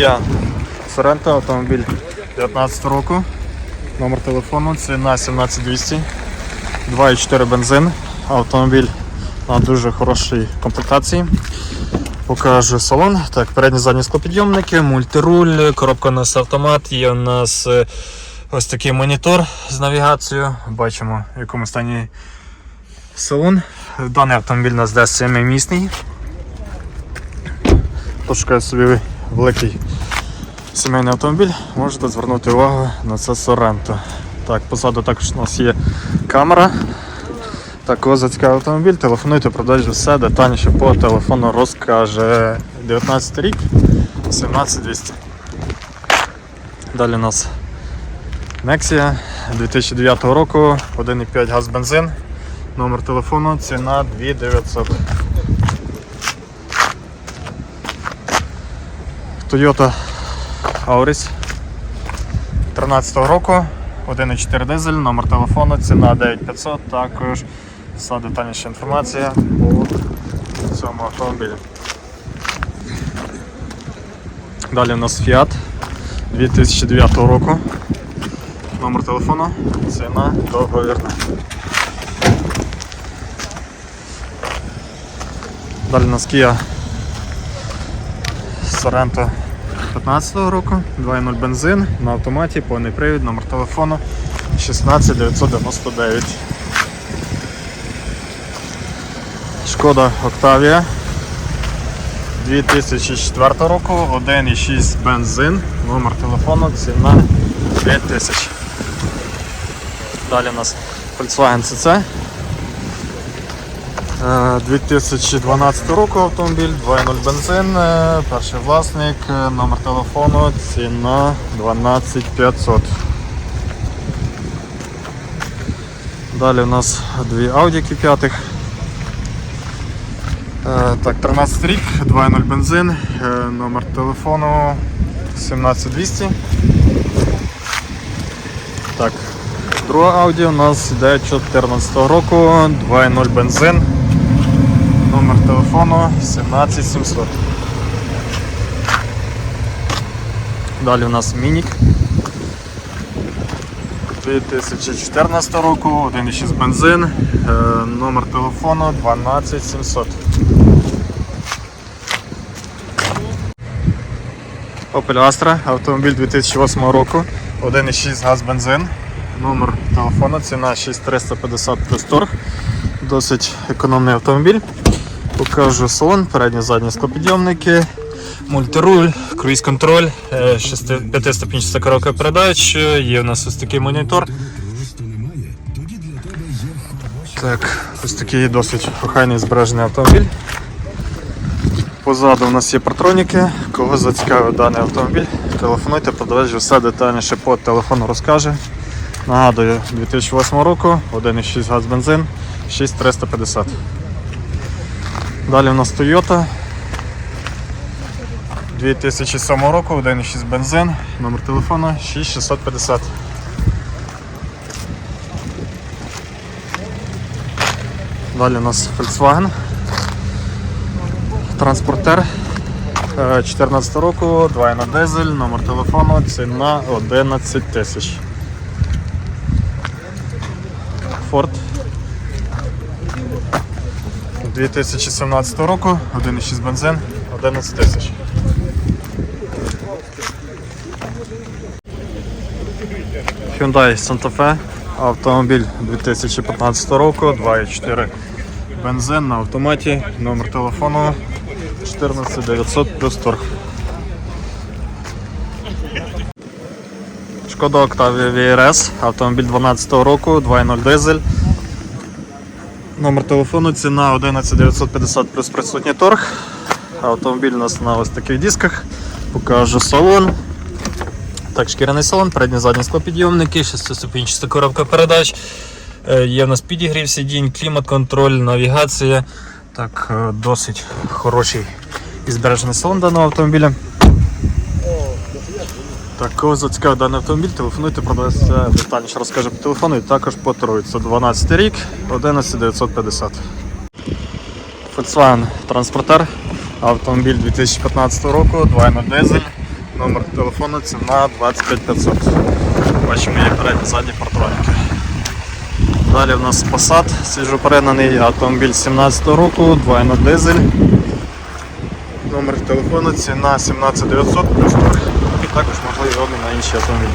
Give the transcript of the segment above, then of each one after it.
Kia Sorento, автомобіль 19 року. Номер телефону ціна 17200. 2,4 бензин. Автомобіль на дуже хорошій комплектації. Покажу салон. Так, передні задні склопідйомники, мультируль, коробка у нас автомат. Є у нас е, ось такий монітор з навігацією. Бачимо, в якому стані салон. Даний автомобіль у нас десь 7-місний. Хто шукає собі великий сімейний автомобіль, можете звернути увагу на це Sorento. Так, позаду також у нас є камера. Так, кого зацікавив автомобіль, телефонуйте, продажі все детальніше по телефону розкаже 19 рік 17200. Далі у нас Nexia 2009 року, 1,5 газ бензин, номер телефону, ціна 2900. Toyota Auris 13 року, 1,4 дизель, номер телефону, ціна 9500, також вся детальніша інформація по цьому автомобілі. Далі у нас Fiat 2009 року. Номер телефону, ціна договірна. Далі у нас Kia Sorento 15 року, 2.0 бензин на автоматі, повний привід, номер телефону 16999. Шкода Octavia 2004 року, 1,6 бензин, номер телефону, ціна 5000. Далі у нас Volkswagen CC. Е, 2012 року автомобіль, 2.0 бензин, е, перший власник, е, номер телефону, ціна 12500. Далі у нас дві Q5. Е, Так, 13 рік, 2.0 бензин, е, номер телефону 17200. Так, друга Audi у нас йде 14 року, 2.0 бензин. Номер телефону 17700. Далі у нас Мінік. 2014 року, 1,6 бензин, е, номер телефону 12700. Opel Astra, автомобіль 2008 року, 1,6 газ бензин, номер телефону, ціна 6350 плюс. Досить економний автомобіль. Покажу салон, передні задні склопідйомники, мультируль, круїз-контроль, 5-ступінчаста коробка передач, е, є у нас ось такий монітор. Так, ось такий досить охайний збережений автомобіль. Позаду у нас є партроніки. Кого зацікавив даний автомобіль, телефонуйте, продавець все детальніше по телефону розкаже. Нагадую, 2008 року, 1,6 газ бензин, 6350. Далі у нас Toyota. 2007 року, 1,6 бензин, номер телефону 6650. Далі у нас Volkswagen. Транспортер е, 14 року, 2.0 дизель, номер телефону, ціна 11 тисяч. Ford 2017 року, 1,6 бензин, 11 тисяч. Hyundai Santa Fe, автомобіль 2015 року, 2,4 бензин на автоматі, номер телефону 14900 плюс торг. Шкода Octavia VRS, автомобіль 12 року, 2.0 дизель. Номер телефону, ціна 11950 плюс присутній торг. Автомобіль у нас на ось таких дисках. Покажу салон. Так, шкіряний салон, передні задні склопідйомники, шестиступінчаста коробка передач. Е, Є в нас підігрів сидінь, клімат-контроль, навігація. Так, е, досить хороший і збережений салон даного автомобіля. Так, кого зацікавив даний автомобіль, телефонуйте, продавця детальніше розкаже по телефону і також по. Це 12 рік, 11950. Volkswagen Транспортер, автомобіль 2015 року, 2.0 дизель, номер телефону, ціна 25500. Бачимо є передні задні партроніки. Далі в нас Passat, свіжопереданий автомобіль 17 року, 2 дизель. Номер телефону, ціна 17900 плюс торг. Також на інші автомобілі.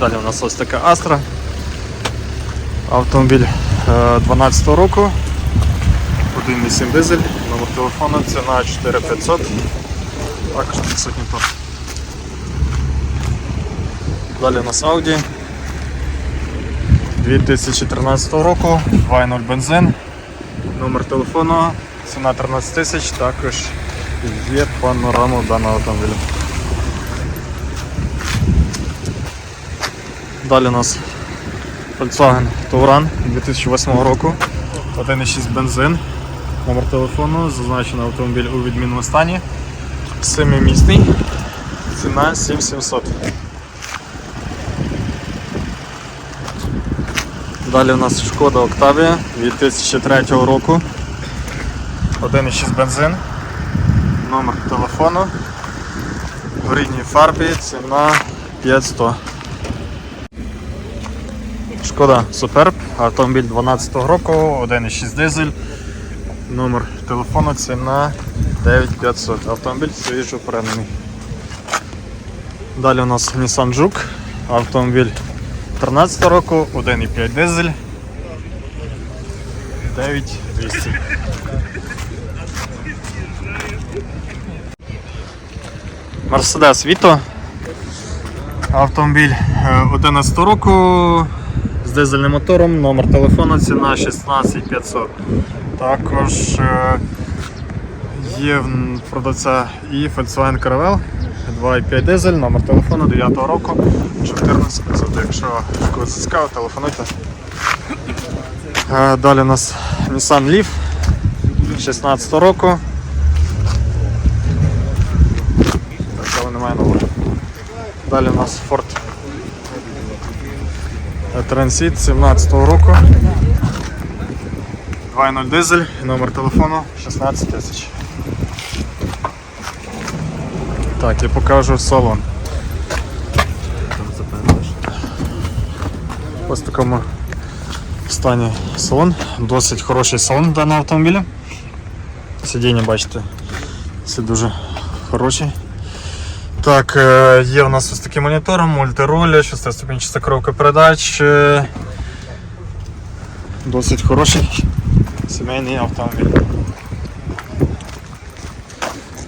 Далі у нас ось така Astra. Автомобіль е, 12 року. 1,8 дизель, номер телефону, ціна 4500. Також присутній торг. Далі у нас Audi 2013 року, 2.0 бензин, номер телефону, ціна 13 тисяч, також є панорама даного автомобіля. Далі у нас Volkswagen Touran 2008 року, 1.6 бензин, номер телефону, зазначено автомобіль у відмінному стані, 7-місний, ціна 7700. Далі у нас шкода Octavia 2003 року. 1,6 бензин. Номер телефону. В рідній фарбі ціна 500. Шкода Superb, автомобіль 12 року, 1,6 дизель. Номер телефону ціна 9500. Автомобіль свіжо переданий. Далі у нас Nissan Juke, автомобіль 13 року, 1,5 дизель. 9200. Мерседес Vito. Автомобіль е, 11 року з дизельним мотором, номер телефону, ціна 16500. Також е, є продавця і Volkswagen Caravelle 2,5 дизель, номер телефону 9 року 14500. Якщо когось цікаво, телефонуйте. Е, Далі у нас Nissan Leaf 16 року. Так, але немає номера. Далі у нас Ford Transit 17 року. 2.0 дизель, номер телефону 16 тисяч. Так, я покажу салон. Ось в такому стані салон. Досить хороший салон даного автомобіля. Сидіння, бачите, все дуже хороші. Так, е, є у нас ось такий монітор, мультиролі, шестиступінчаста коробка передач. е, Досить хороший сімейний автомобіль.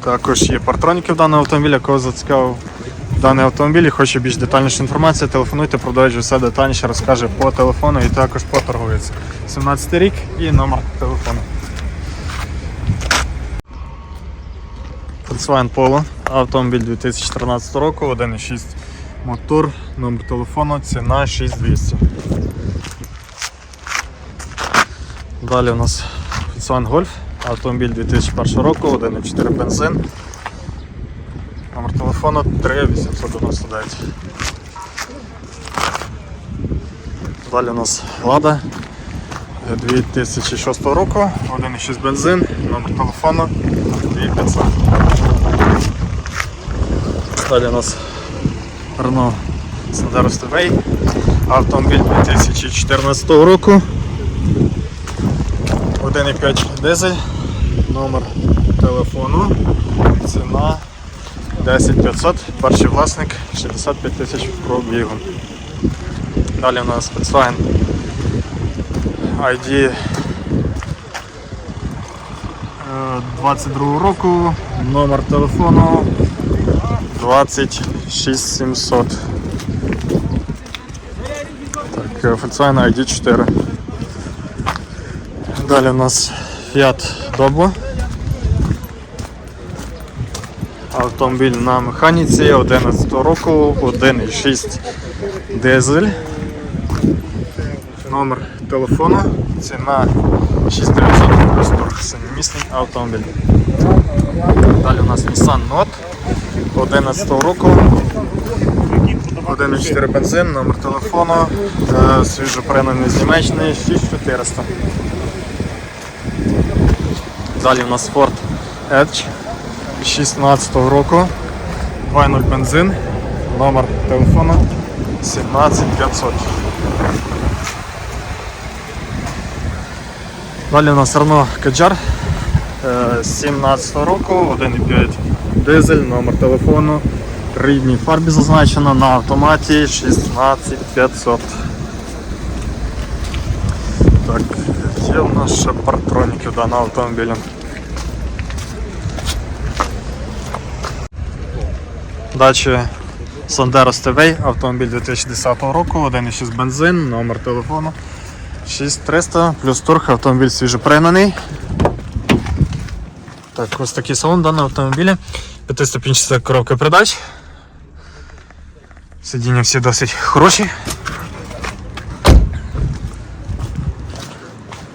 Також є партроніки в даного автомобіля, кого зацікавив даний автомобіль і хоче більш детальніше інформація, телефонуйте, продавець все детальніше розкаже по телефону і також поторгується. 17 рік і номер телефону. Volkswagen Polo, автомобіль 2014 року, 1.6 мотор, номер телефону, ціна 6200. Далі у нас Volkswagen Golf, автомобіль 2001 року, 1.4 бензин. Номер телефону 3899. Далі у нас Лада 2006 року, 1.6 бензин, номер телефону 2500. Далі у нас Renault Sandero Stevey, автомобіль 2014 року. 1,5 дизель, номер телефону, ціна 10500, перший власник 65 тисяч пробігу. Далі у нас Volkswagen ID е, 22 року, номер телефону 26700. Так, е, ID 4. Далі у нас Fiat Doblo. Автомобіль на механіці 11 року, 1,6 дизель. Номер телефону, ціна 6900 плюс торг, автомобіль. Далі у нас Nissan Note 11 року. 1,4 бензин, номер телефону, е, свіжо переданий з Німеччини 6400. Далі у нас Ford Edge 16 року. 2.0 бензин, номер телефону 17500. Далі у нас Renault Kadjar е, 17 року, 1.5 дизель, номер телефону, рідній фарбі зазначено на автоматі 16500. Так, є у нас ще партроніки даного автомобіля. Дачі Sandero TV, автомобіль 2010 року, 1.6 бензин, номер телефону 6300 плюс турх, автомобіль свіжопригнаний. Так, ось такий салон даного автомобіля. П'ятиступінчата коробка передач. Сидіння всі досить хороші.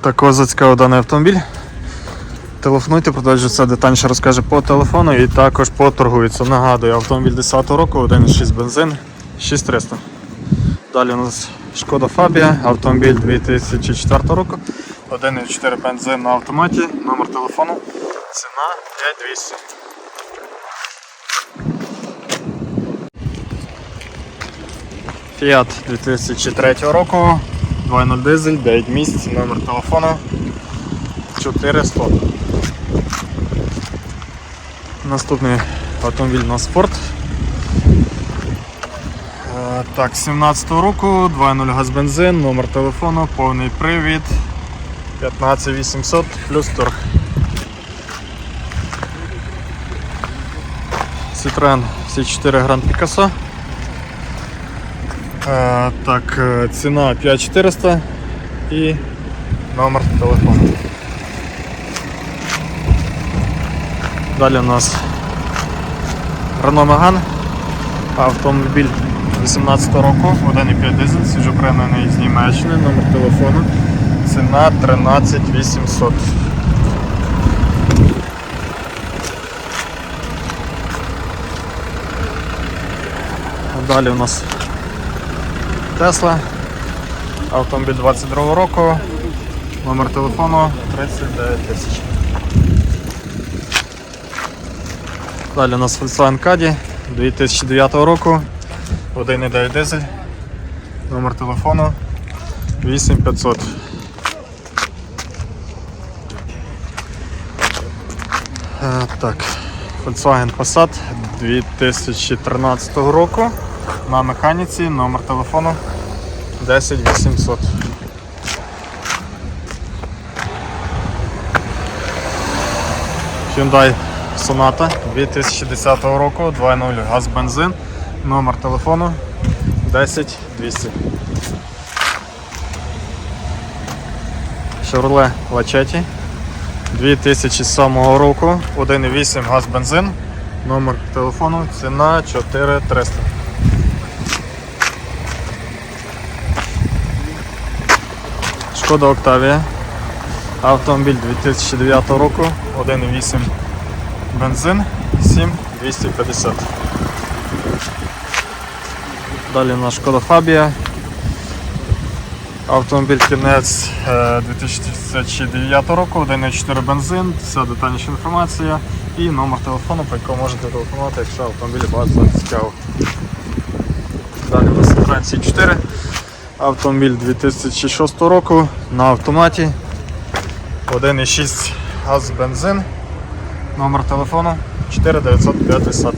Такого зацікавив даний автомобіль. Телефонуйте, все детальніше розкаже по телефону і також поторгується. Нагадую, автомобіль 10 року, 1.6 бензин, 6300. Далі у нас Шкода Фабія, автомобіль 2004 року, 1.4 бензин на автоматі, номер телефону, ціна 5200. Fiat 2003 року, 2.0 дизель, 9 місць, номер телефону 400. Наступний автомобіль на спорт. Е, Так, 17 року, 2.0 газ бензин, номер телефону, повний привід 15800 плюс торг. Citroen C4 Grand Picasso. Так, е, ціна 5400 і номер телефону. Далі у нас Renault Megane, автомобіль 18 року, 1,5 дизель, свіжопригнаний з Німеччини, номер телефону, ціна 13800. Далі у нас Tesla, автомобіль 22 року, номер телефону. 39 тисяч. Далі у нас Volkswagen Caddy 2009 року, 1,9 дизель, номер телефону 8500. Е, Так, Volkswagen Passat 2013 року на механіці, номер телефону 10800. Hyundai Sonata 2010 року, 2.0 газ бензин, номер телефону 10200. Chevrolet Lachetti 2007 року, 1.8 газ бензин, номер телефону, ціна 4300. Шкода Octavia. Автомобіль 2009 року, 1.8 бензин 7250. Далі у нас Шкода Фабія. Автомобіль кінець е, 2009 року, 1.4 бензин, вся детальніша інформація і номер телефону, по якому можете телефонувати, якщо автомобіль вас зацікавив. Далі у нас Citroen C4. Автомобіль 2006 року на автоматі. 1.6 газ бензин. Номер телефону 4950.